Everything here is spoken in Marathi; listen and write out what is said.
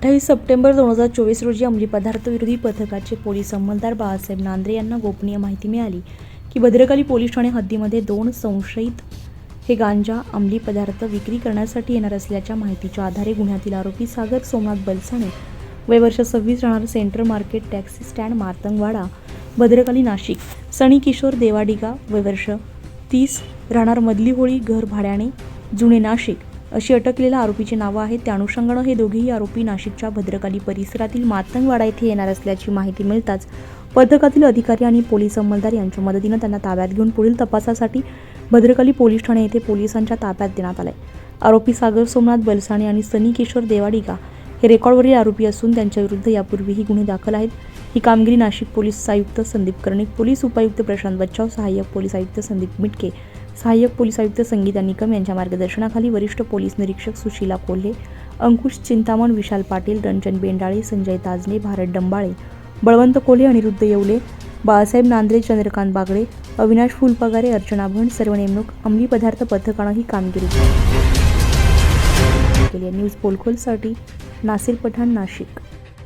अठ्ठावीस सप्टेंबर दोन हजार चोवीस रोजी अंमली पदार्थ विरोधी पथकाचे पोलीस अंमलदार बाळासाहेब नांद्रे यांना गोपनीय माहिती मिळाली की भद्रकाली पोलीस ठाणे हद्दीमध्ये दोन संशयित हे गांजा अंमली पदार्थ विक्री करण्यासाठी येणार असल्याच्या माहितीच्या आधारे गुन्ह्यातील आरोपी सागर सोमनाथ बलसाणे वय वर्ष सव्वीस राहणार central market taxi stand Martangwada Bhadrakali Nashik Sunny Kishor Devadiga वय वर्ष तीस राहणार मधली होळी घर भाड्याने जुने नाशिक अशी अटकलेल्या आरोपीची नावं आहेत. त्या अनुषंगानं हे दोघेही आरोपी नाशिकच्या भद्रकाली परिसरातील मातंगवाडा येथे येणार असल्याची माहिती मिळताच पथकातील अधिकारी आणि पोलीस अंमलदार यांच्या मदतीनं त्यांना ताब्यात घेऊन पुढील तपासासाठी भद्रकाली पोलीस ठाणे येथे पोलिसांच्या ताब्यात देण्यात आलंय. आरोपी सागर सोमनाथ बलसाणे आणि सनी किशोर देवाडिगा हे रेकॉर्डवरील आरोपी असून त्यांच्याविरुद्ध यापूर्वीही गुन्हे दाखल आहेत. ही कामगिरी नाशिक पोलीस आयुक्त संदीप कर्णिक पोलीस उपायुक्त प्रशांत बच्चाव सहाय्यक पोलीस आयुक्त संदीप मिटके सहाय्यक पोलीस आयुक्त संगीता निकम यांच्या मार्गदर्शनाखाली वरिष्ठ पोलीस निरीक्षक सुशीला कोल्हे अंकुश चिंतामण विशाल पाटील रंजन बेंडाळे संजय ताजने भारत डंबाळे बळवंत कोल्हे अनिरुद्ध येवले बाळासाहेब नांद्रे चंद्रकांत बागडे अविनाश फुलपगारे अर्चना भंड सर्व नेमणूक अंमली पदार्थ पथकानं ही कामगिरी केली न्यूज पोलखोलसाठी नासिर पठाण नाशिक.